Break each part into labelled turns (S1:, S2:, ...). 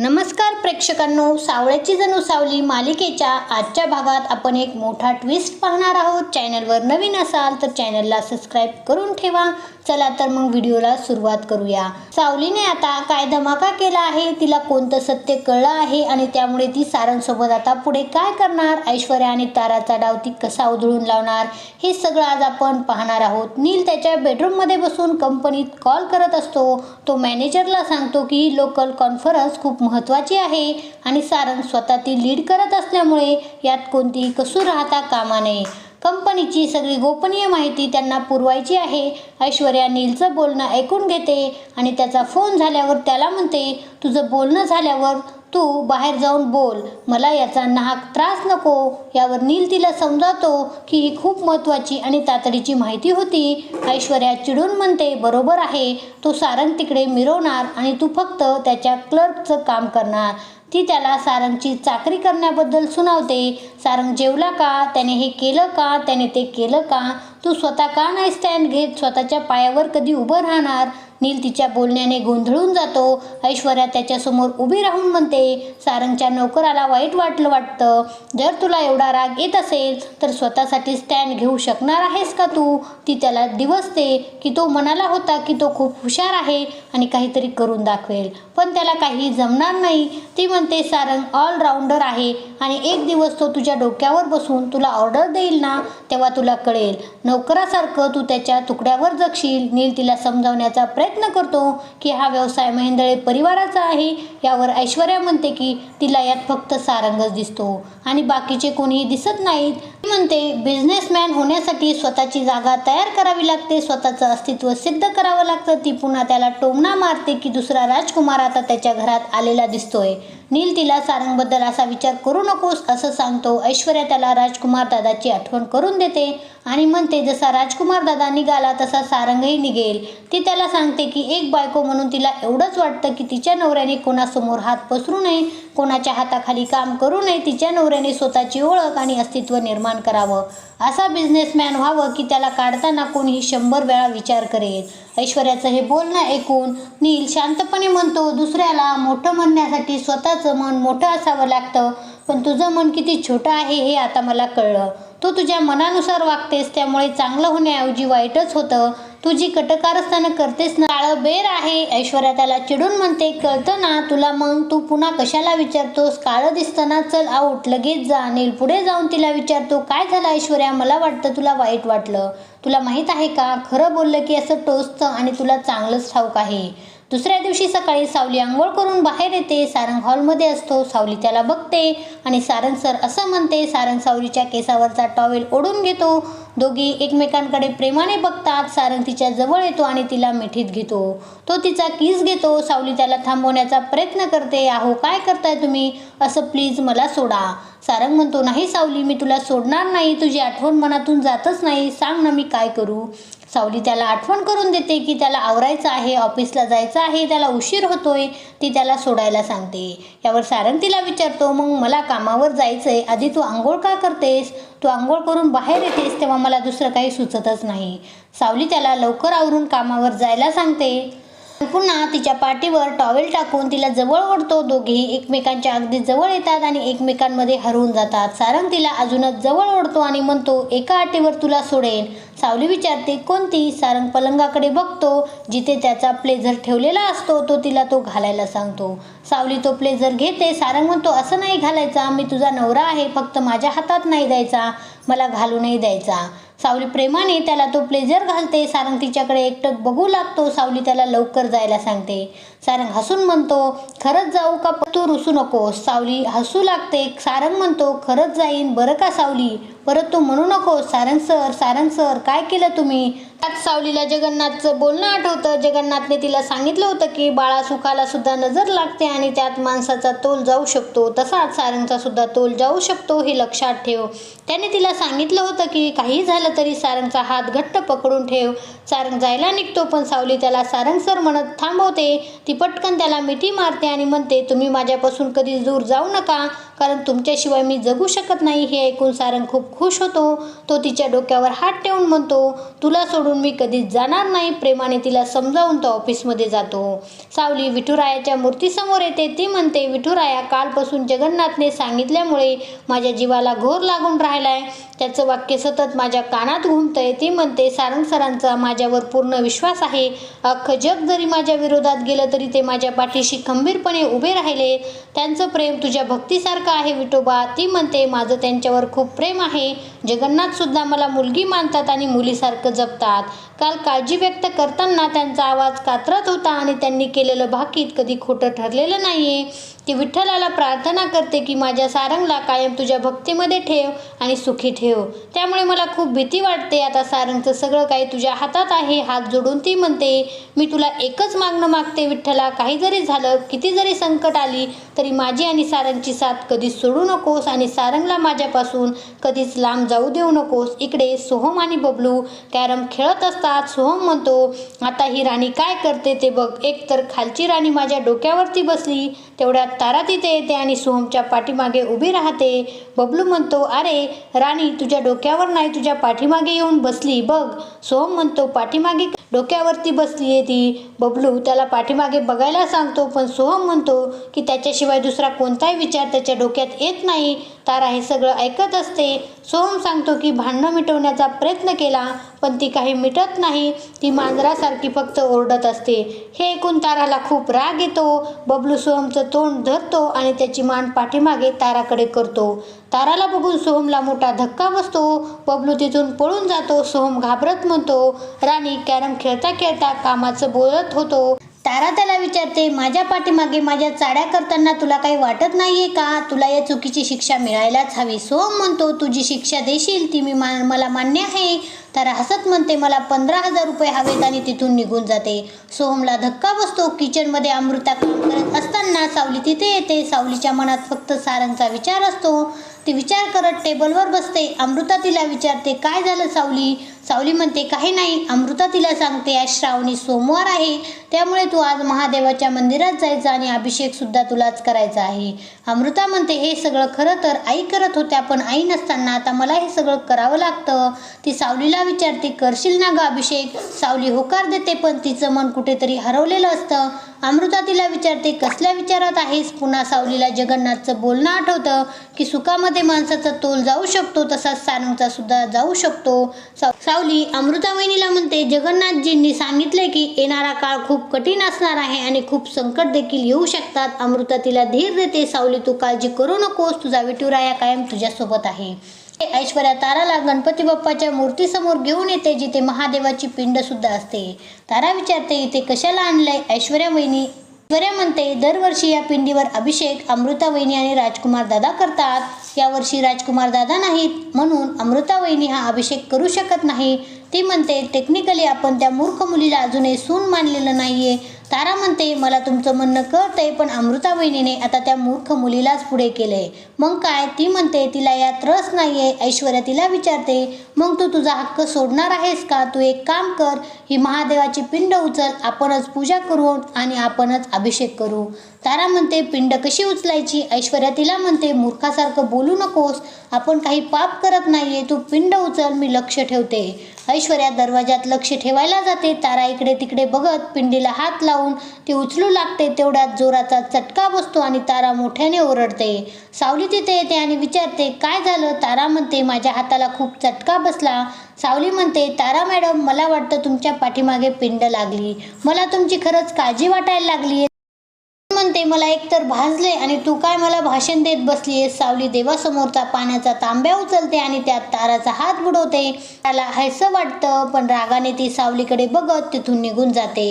S1: नमस्कार प्रेक्षकांनो सावळ्याची जणू सावली मालिकेच्या आजच्या भागात आपण एक मोठा ट्विस्ट पाहणार आहोत. चॅनलवर नवीन असाल तर चॅनलला सबस्क्राईब करून ठेवा. चला तर मग व्हिडिओला सुरुवात करूया. सावलीने आता काय धमाका केला आहे तिला कोणतं सत्य कळलं आहे आणि त्यामुळे ती सारंगसोबत आता पुढे काय करणार? ऐश्वर्या आणि ताराचा डाव ती कसा उधळून लावणार? हे सगळं आज आपण पाहणार आहोत. नील त्याच्या बेडरूममध्ये बसून कंपनीत कॉल करत असतो. तो मॅनेजरला सांगतो की ही लोकल कॉन्फरन्स खूप महत्त्वाची आहे आणि सारंग स्वतः ती लीड करत असल्यामुळे यात कोणतीही कसूर राहता कामा नये. कंपनीची सगळी गोपनीय माहिती त्यांना पुरवायची आहे. ऐश्वर्या नीलचं बोलणं ऐकून घेते आणि त्याचा फोन झाल्यावर त्याला म्हणते तुझं बोलणं झाल्यावर तू बाहेर जाऊन बोल. मला याचा नाहक त्रास नको. यावर नील तिला समजावतो की ही खूप महत्त्वाची आणि तातडीची माहिती होती. ऐश्वर्या चिडून म्हणते बरोबर आहे. तो सारंग तिकडे मिरवणार आणि तू फक्त त्याच्या क्लर्कचं काम करणार. ती त्याला सारंगची चाकरी करण्याबद्दल सुनावते. सारंग जेवला का? त्याने हे केलं का? त्याने ते केलं का? तू स्वतः का नाही स्टँड घेत? स्वतःच्या पायावर कधी उभं राहणार? नील तिच्या बोलण्याने गोंधळून जातो. ऐश्वर्या त्याच्यासमोर उभी राहून म्हणते सारंगच्या नोकराला वाईट वाटलं वाटतं. जर तुला एवढा राग येत असेल तर स्वतःसाठी स्टँड घेऊ शकणार आहेस का तू ती त्याला दिवसते की तो म्हणाला होता की तो खूप हुशार आहे आणि काहीतरी करून दाखवेल. पण त्याला काही जमणार नाही. ती म्हणते सारंग ऑलराऊंडर आहे आणि एक दिवस तो तुझ्या डोक्यावर बसून तुला ऑर्डर देईल ना तेव्हा तुला कळेल. नोकरासारखं तू त्याच्या तुकड्यावर जगशील नील तिला समजावण्याचा प्रयत्न प्रयत्न करतो की हा व्यवसाय महेंदळे परिवाराचा आहे. यावर ऐश्वर्या म्हणते की तिला यात फक्त सारंगच दिसतो. आणि बाकीचे कोणीही दिसत नाहीत. ती म्हणते बिझनेसमॅन होण्यासाठी स्वतःची जागा तयार करावी लागते. स्वतःचं अस्तित्व सिद्ध करावं लागतं. ती पुन्हा त्याला टोमणा मारते की दुसरा राजकुमार आता त्याच्या घरात आलेला दिसतोय. नील तिला सारंगबद्दल असा विचार करू नकोस असं सांगतो. ऐश्वर्या त्याला राजकुमार दादाची आठवण करून देते आणि म्हणते जसा राजकुमार दादा निघाला तसा सारंगही निघेल. ती त्याला सांगते की एक बायको म्हणून तिला एवढंच वाटतं की तिच्या नवऱ्याने कोणासमोर हात पसरू नये. कोणाच्या हाताखाली काम करू नये तिच्या नवऱ्याने स्वतःची ओळख आणि अस्तित्व निर्माण करावं. असा बिझनेसमॅन व्हावं की त्याला काढताना कोणीही शंभर वेळा विचार करेल. ऐश्वर्याचं हे बोलणं ऐकून नील शांतपणे म्हणतो दुसऱ्याला मोठं म्हणण्यासाठी स्वतःचं मन मोठं असावं लागतं पण तुझं मन किती छोटं आहे हे आता मला कळलं. तू तुझ्या मनानुसार वागतेस त्यामुळे चांगलं होण्याऐवजी वाईटच होतं. तू जी कटकारस्थानं करतेस ना. काळं बेर आहे. ऐश्वर्या त्याला चिडून म्हणते कळतं ना तुला मग? तू पुन्हा कशाला विचारतोस? काळं दिसताना चल आऊट लगेच जा. नेल पुढे जाऊन तिला विचारतो काय झालं ऐश्वर्या? मला वाटतं तुला वाईट वाटलं. तुला माहीत आहे का? खरं बोललं की असं टोचतं आणि तुला चांगलंच ठाऊक आहे. दुसऱ्या दिवशी सकाळी सावली आंघोळ करून बाहेर येते. सारंग हॉलमध्ये असतो. सावली त्याला बघते आणि सारंग सर असं म्हणते सारंग सावलीच्या केसावरचा टॉवेल ओढून घेतो. दोघी एकमेकांकडे प्रेमाने बघतात. सारंग तिच्या जवळ येतो आणि तिला मिठीत घेतो. तो तिचा किस घेतो. सावली त्याला थांबवण्याचा प्रयत्न करते. आहो काय करताय तुम्ही? असं प्लीज मला सोडा. सारंग म्हणतो नाही सावली मी तुला सोडणार नाही. तुझी आठवण मनातून जातच नाही. सांग ना मी काय करू. सावली त्याला आठवण करून देते की त्याला आवरायचं आहे ऑफिसला जायचं आहे त्याला उशीर होतोय ती त्याला सोडायला सांगते. यावर सारंग तिला विचारतो मग मला कामावर जायचं आहे आधी तू आंघोळ का करतेस? तू आंघोळ करून बाहेर येतेस तेव्हा मला दुसरं काही सुचतच नाही. सावली त्याला लवकर आवरून कामावर जायला सांगते. पुन्हा तिच्या पाठीवर टॉवेल टाकून तिला जवळ ओढतो. दोघेही एकमेकांच्या अगदी जवळ येतात आणि एकमेकांमध्ये हरवून जातात. सारंग तिला अजूनच जवळ ओढतो आणि म्हणतो एका अटीवर तुला सोडेन. सावली विचारते कोणती? सारंग पलंगाकडे बघतो. जिथे त्याचा प्लेझर ठेवलेला असतो तो तिला तो घालायला सांगतो. सावली तो प्लेझर घेते. सारंग म्हणतो असं नाही घालायचा. मी तुझा नवरा आहे. फक्त माझ्या हातात नाही द्यायचा. मला घालूनही द्यायचा. सावली प्रेमाने त्याला तो प्लेझर घालते. सारंग तिच्याकडे एकटक बघू लागतो. सावली त्याला लवकर जायला सांगते. सारंग हसून म्हणतो खरंच जाऊ का? तू रुसू नकोस. सावली हसू लागते. सारंग म्हणतो खरंच जाईन. बरं का सावली? परत तू म्हणू नको सारंग सर सारंग सर काय केलं तुम्ही? त्यात सावलीला जगन्नाथचं बोलणं आठवतं. जगन्नाथने तिला सांगितलं होतं की बाळा सुखाला सुद्धा नजर लागते आणि त्यात माणसाचा तोल जाऊ शकतो. तसाच सारंगचा सुद्धा तोल जाऊ शकतो हे लक्षात ठेव. त्याने तिला सांगितलं होतं की काही झालं तरी सारंगचा हात घट्ट पकडून ठेव. सारंग जायला निघतो पण सावली त्याला सारंग सर म्हणत थांबवते. ती पटकन त्याला मिठी मारते आणि म्हणते तुम्ही माझ्यापासून कधी दूर जाऊ नका. कारण तुमच्याशिवाय मी जगू शकत नाही हे ऐकून सारंग खूप खुश होतो. तो तिच्या डोक्यावर हात ठेवून म्हणतो तुला सोडून मी कधीच जाणार नाही. प्रेमाने तिला समजावून तो ऑफिसमध्ये जातो. सावली विठुरायाच्या मूर्तीसमोर येते. ती म्हणते विठुराया कालपासून जगन्नाथने सांगितल्यामुळे माझ्या जीवाला घोर लागून राहिलाय. त्याचं वाक्य सतत माझ्या कानात घुमतंय. ती म्हणते सारंग सरांचा माझ्यावर पूर्ण विश्वास आहे. अख्खं जग जरी माझ्या विरोधात गेलं तरी ते माझ्या पाठीशी खंबीरपणे उभे राहिले. त्यांचं प्रेम तुझ्या भक्तीसारखं आहे विठोबा. ती म्हणते माझं त्यांच्यावर खूप प्रेम आहे. जगन्नाथ सुद्धा मला मुलगी मानतात आणि मुलीसारखं जपतात. काल काळजी व्यक्त करताना त्यांचा आवाज कातरत होता आणि त्यांनी केलेलं भाकीत कधी खोटं ठरलेलं नाहीये. ती विठ्ठलाला प्रार्थना करते की माझ्या सारंगला कायम तुझ्या भक्तीमध्ये ठेव आणि सुखी ठेव. त्यामुळे मला खूप भीती वाटते. आता सारंगचं सगळं काही तुझ्या हातात आहे. हात जोडून ती म्हणते मी तुला एकच मागणं मागते विठ्ठला. काही जरी झालं किती जरी संकट आली तरी माझी आणि सारंगची साथ कधीच सोडू नकोस आणि सारंगला माझ्यापासून कधीच लांब जाऊ देऊ नकोस. इकडे सोहम आणि बबलू कॅरम खेळत असतात. सोहम म्हणतो आता ही राणी काय करते ते बघ. एक तर खालची राणी माझ्या डोक्यावरती बसली तेवढ्यात तारा तिथे येते आणि सोहमच्या पाठीमागे उभी राहते. बबलू म्हणतो अरे राणी तुझ्या डोक्यावर नाही तुझ्या पाठीमागे येऊन बसली. बघ. सोहम म्हणतो पाठीमागे डोक्यावरती बसली आहे ती. बबलू त्याला पाठीमागे बघायला सांगतो पण सोहम म्हणतो की त्याच्याशिवाय दुसरा कोणताही विचार त्याच्या डोक्यात येत नाही. तारा हे सगळं ऐकत असते. सोहम सांगतो की भांडणं मिटवण्याचा प्रयत्न केला पण ती काही मिटत नाही. ती मांजरासारखी फक्त ओरडत असते. हे ऐकून ताराला खूप राग येतो. बबलू सोहमचं तोंड धरतो आणि त्याची मान पाठीमागे ताराकडे करतो. ताराला बघून सोहमला मोठा धक्का बसतो. बबलू तिथून पळून जातो. सोहम घाबरत म्हणतो राणी कॅरम खेळता खेळता कामाचं बोलत होतो. तारा त्याला विचारते माझ्या पाठीमागे माझ्या चाड्या करताना तुला काही वाटत नाहीये का? तुला या चुकीची शिक्षा मिळायलाच हवी. सोहम म्हणतो तुझी शिक्षा देशील ती मी मा मला मान्य आहे. तारा हसत म्हणते मला पंधरा हजार रुपये हवेत आणि तिथून निघून जाते. सोहमला धक्का बसतो किचनमध्ये अमृता काम करत असताना सावली तिथे येते. सावलीच्या मनात फक्त सारांचा विचार असतो. ती विचार करत टेबलवर बसते. अमृता तिला विचारते काय झालं सावली? सावली म्हणते काही नाही. अमृता तिला सांगते आज श्रावणी सोमवार आहे. त्यामुळे तू आज महादेवाच्या मंदिरात जायचं आणि अभिषेक सुद्धा तुलाच करायचा आहे. अमृता म्हणते हे सगळं खरं तर आई करत होत्या पण आई नसताना आता मला हे सगळं करावं लागतं. ती सावलीला विचारते करशील ना ग अभिषेक? सावली होकार देते पण तिचं मन कुठेतरी हरवलेलं असतं. अमृता तिला विचारते कसल्या विचारात आहेस? पुन्हा सावलीला जगन्नाथचं बोलणं आठवतं की सुखामध्ये माणसाचा तोल जाऊ शकतो तसाच सानूचा सुद्धा जाऊ शकतो. साव सावली अमृता वहिनीला म्हणते जगन्नाथजींनी सांगितले की येणारा काळ खूप कठीण असणार आहे आणि खूप संकट देखील येऊ शकतात. अमृता तिला धीर देते सावली तू काळजी करू नकोस तुझा विठुराया कायम तुझ्यासोबत आहे. ऐश्वर्या ताराला गणपती बाप्पाच्या मूर्तीसमोर घेऊन येते जिथे महादेवाची पिंड सुद्धा असते. तारा विचारते इथे कशाला आणलंय ऐश्वर्या वहिनी? ऐश्वर्या म्हणते दरवर्षी या पिंडीवर अभिषेक अमृता वहिनी आणि राजकुमार दादा करतात. यावर्षी राजकुमार दादा नाहीत म्हणून अमृता वहिनी हा अभिषेक करू शकत नाही. ती म्हणते टेक्निकली आपण त्या मूर्ख मुलीला अजूनही सून मानलेलं नाहीये. तारा म्हणते मला तुमचं म्हणणं कळतंय पण अमृता वहिनीने आता त्या मूर्ख मुलीलाच पुढे केलंय. मग काय ती म्हणते तिला यात रस नाहीये. ऐश्वर्या तिला विचारते मग तू तुझा हक्क सोडणार आहेस का? तू एक काम कर ही महादेवाची पिंड उचल आपणच पूजा करू आणि आपणच अभिषेक करू. तारा म्हणते पिंड कशी उचलायची? ऐश्वर्या तिला म्हणते मूर्खासारखं बोलू नकोस. आपण काही पाप करत नाहीये. तू पिंड उचल मी लक्ष ठेवते. ऐश्वर्या दरवाजात लक्ष ठेवायला जाते. तारा इकडे तिकडे बघत पिंडीला हात लावून ती उचलू लागते. तेवढ्यात जोराचा चटका बसतो आणि तारा मोठ्याने ओरडते. सावली तिथे येते आणि विचारते काय झालं? तारा म्हणते माझ्या हाताला खूप चटका बसला. सावली म्हणते तारा मॅडम मला वाटतं तुमच्या पाठीमागे पिंड लागली. मला तुमची खरंच काळजी वाटायला लागली म्हणते मला एकतर भाजले आणि तू काय मला भाषण देत बसली सावली देवासमोरचा पाण्याचा तांब्या उचलते आणि त्यात ताराचा हात बुडवते. त्याला हैसं वाटतं पण रागाने ती सावलीकडे बघत तिथून निघून जाते.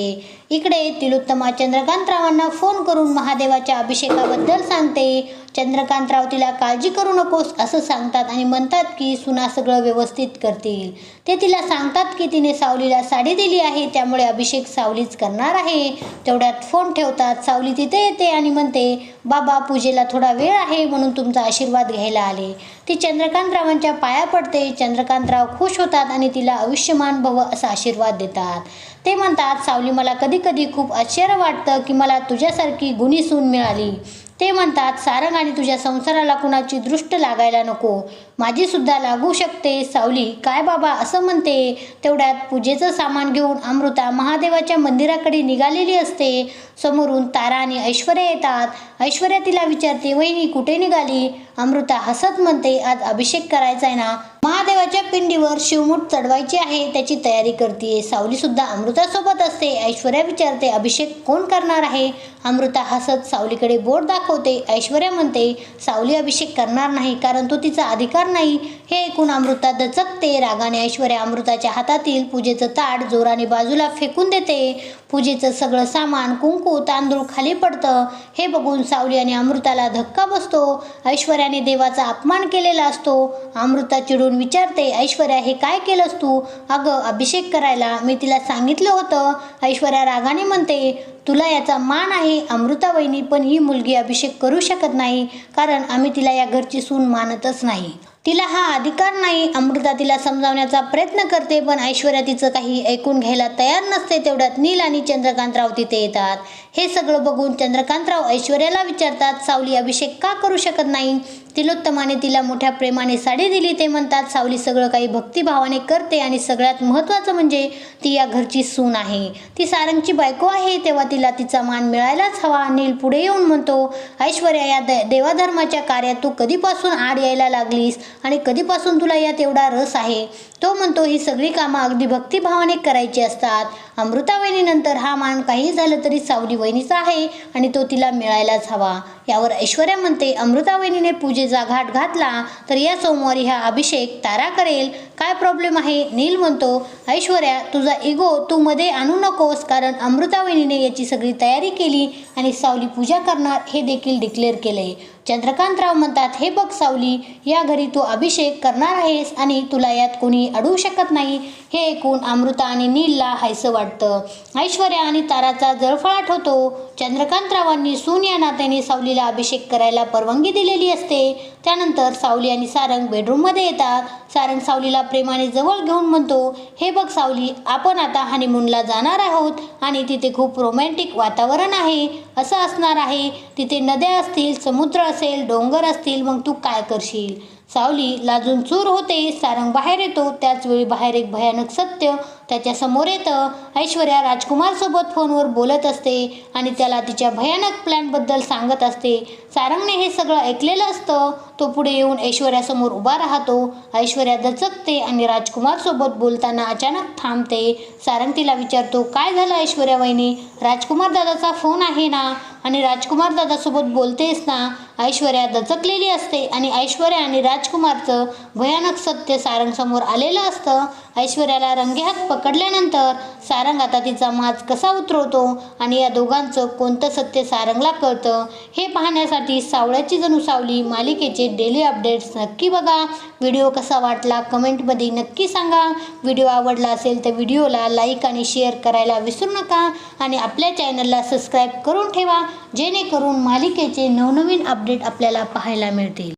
S1: इकडे तिलोत्तमा चंद्रकांतरावांना फोन करून महादेवाच्या अभिषेकाबद्दल सांगते. चंद्रकांतराव तिला काळजी करू नकोस असं सांगतात आणि म्हणतात की सुना सगळं व्यवस्थित करतील. ते तिला सांगतात की तिने सावलीला साडी दिली आहे त्यामुळे अभिषेक सावलीच करणार आहे. तेवढ्यात फोन ठेवतात सावली तिथे येते आणि म्हणते बाबा पूजेला थोडा वेळ आहे म्हणून तुमचा आशीर्वाद घ्यायला आले. ती चंद्रकांतरावांच्या पाया पडते. चंद्रकांतराव खुश होतात आणि तिला आयुष्यमान भव असा आशीर्वाद देतात. ते म्हणतात सावली मला कधी कधी खूप आश्चर्य वाटतं की मला तुझ्यासारखी गुणी सून मिळाली. ते म्हणतात सारंग आणि तुझ्या संसाराला कुणाची दृष्ट लागायला नको. माझीसुद्धा लागू शकते. सावली काय बाबा असं म्हणते? तेवढ्यात पूजेचं सामान घेऊन अमृता महादेवाच्या मंदिराकडे निघालेली असते. समोरून तारा आणि ऐश्वर्या येतात. ऐश्वर्या तिला विचारते वहिनी कुठे निघाली? अमृता हसत म्हणते आज अभिषेक करायचा आहे ना. महादेवाच्या पिंडीवर शिवमूठ चढवायची आहे त्याची तयारी करते सावली सुद्धा अमृतासोबत असते. ऐश्वर्या विचारते अभिषेक कोण करणार आहे? अमृता हसत सावलीकडे बोट दाखवते. ऐश्वर्या म्हणते सावली अभिषेक करणार नाही कारण तो तिचा अधिकार नाही. हे ऐकून अमृता दचकते. रागाने ऐश्वर्या अमृताच्या हातातील पूजेचं ताट जोराने बाजूला फेकून देते. पूजेचं सगळं सामान कुंकू तांदूळ खाली पडतं. हे बघून सावली आणि अमृताला धक्का बसतो. ऐश्वर्याने देवाचा अपमान केलेला असतो. अमृता चिडून विचारते ऐश्वर्या हे काय केलंस तू? अगं अभिषेक करायला. मी तिला सांगितलं होतं. ऐश्वर्या रागाने म्हणते तुला याचा मान आहे अमृता वहिनी पण ही मुलगी अभिषेक करू शकत नाही कारण आम्ही तिला या घरची सून मानतच नाही. तिला हा अधिकार नाही अमृता तिला समजावण्याचा प्रयत्न करते पण ऐश्वर्या तिचं काही ऐकून घ्यायला तयार नसते तेवढ्यात नील आणि चंद्रकांतराव तिथे येतात. हे सगळं बघून चंद्रकांतराव ऐश्वर्याला विचारतात सावली अभिषेक का करू शकत नाही? तिलोत्तमाने तिला मोठ्या प्रेमाने साडी दिली ते म्हणतात सावली सगळं काही भक्तिभावाने करते आणि सगळ्यात महत्त्वाचं म्हणजे ती या घरची सून आहे. ती सारंगची बायको आहे तेव्हा ती तिला तिचा मान मिळायलाच हवा. नील पुढे येऊन म्हणतो ऐश्वर्या या दे देवाधर्माच्या कार्यात तू कधीपासून आड यायला लागलीस आणि कधीपासून तुला यात एवढा रस आहे? तो म्हणतो ही सगळी कामं अगदी भक्तिभावाने करायची असतात. अमृता वहिनीनंतर हा मान काही झालं तरी सावली वहिनीचा आहे आणि तो तिला मिळायलाच हवा. यावर ऐश्वर्या म्हणते अमृतावेणीने पूजेचा घाट घातला तर या सोमवारी हा अभिषेक तारा करेल. काय प्रॉब्लेम आहे? नील म्हणतो ऐश्वर्या तुझा इगो तू मध्ये आणू नकोस कारण अमृतावेणीने याची सगळी तयारी केली आणि सावली पूजा करणार हे देखील डिक्लेअर केले चंद्रकांतराव म्हणतात हे बघ सावली या घरी तू अभिषेक करणार आहेस आणि तुला यात कोणी अडवू शकत नाही. हे ऐकून अमृता आणि नीलला हायसं वाटतं. ऐश्वर्या आणि ताराचा जळफळाट होतो. चंद्रकांतरावांनी सून या नात्याने सावलीला अभिषेक करायला परवानगी दिलेली असते. त्यानंतर सावली आणि सारंग बेडरूममध्ये येतात. सारंग सावलीला प्रेमाने जवळ घेऊन म्हणतो हे बघ सावली आपण आता हनीमूनला जाणार आहोत आणि तिथे खूप रोमॅन्टिक वातावरण आहे. असं असणार आहे. तिथे नद्या असतील समुद्र असेल डोंगर असतील मग तू काय करशील? सावली लाजून चूर होते सारंग बाहेर येतो त्याचवेळी बाहेर एक भयानक सत्य त्याच्यासमोर येतं. ऐश्वर्या राजकुमारसोबत फोनवर बोलत असते आणि त्याला तिच्या भयानक प्लॅनबद्दल सांगत असते. सारंगने हे सगळं ऐकलेलं असतं. तो पुढे येऊन ऐश्वर्यासमोर उभा राहतो. ऐश्वर्या दचकते आणि राजकुमारसोबत बोलताना अचानक थांबते. सारंग तिला विचारतो काय झालं ऐश्वर्या वहिनी? राजकुमार दादाचा फोन आहे ना? आणि राजकुमार दादासोबत बोलतेस ना? ऐश्वर्या दचकलेली असते आणि ऐश्वर्या आणि राजकुमारचं भयानक सत्य सारंगसमोर आलेलं असतं. ऐश्वर्याला रंगेहात पकडल्यानंतर सारंग आता तिचा माज कसा उतरवतो आणि या दोघांचं कोणतं सत्य सारंगला कळतं हे पाहण्यासाठी सावळ्याची जणू सावली मालिकेचे डेली अपडेट्स नक्की बघा. व्हिडिओ कसा वाटला कमेंटमध्ये नक्की सांगा. व्हिडिओ आवडला असेल तर व्हिडिओला लाईक आणि शेअर करायला विसरू नका. आणि आपल्या चॅनलला सबस्क्राईब करून ठेवा जेणेकरून मालिकेचे नवनवीन अपडेट आपल्याला पाहायला मिळतील.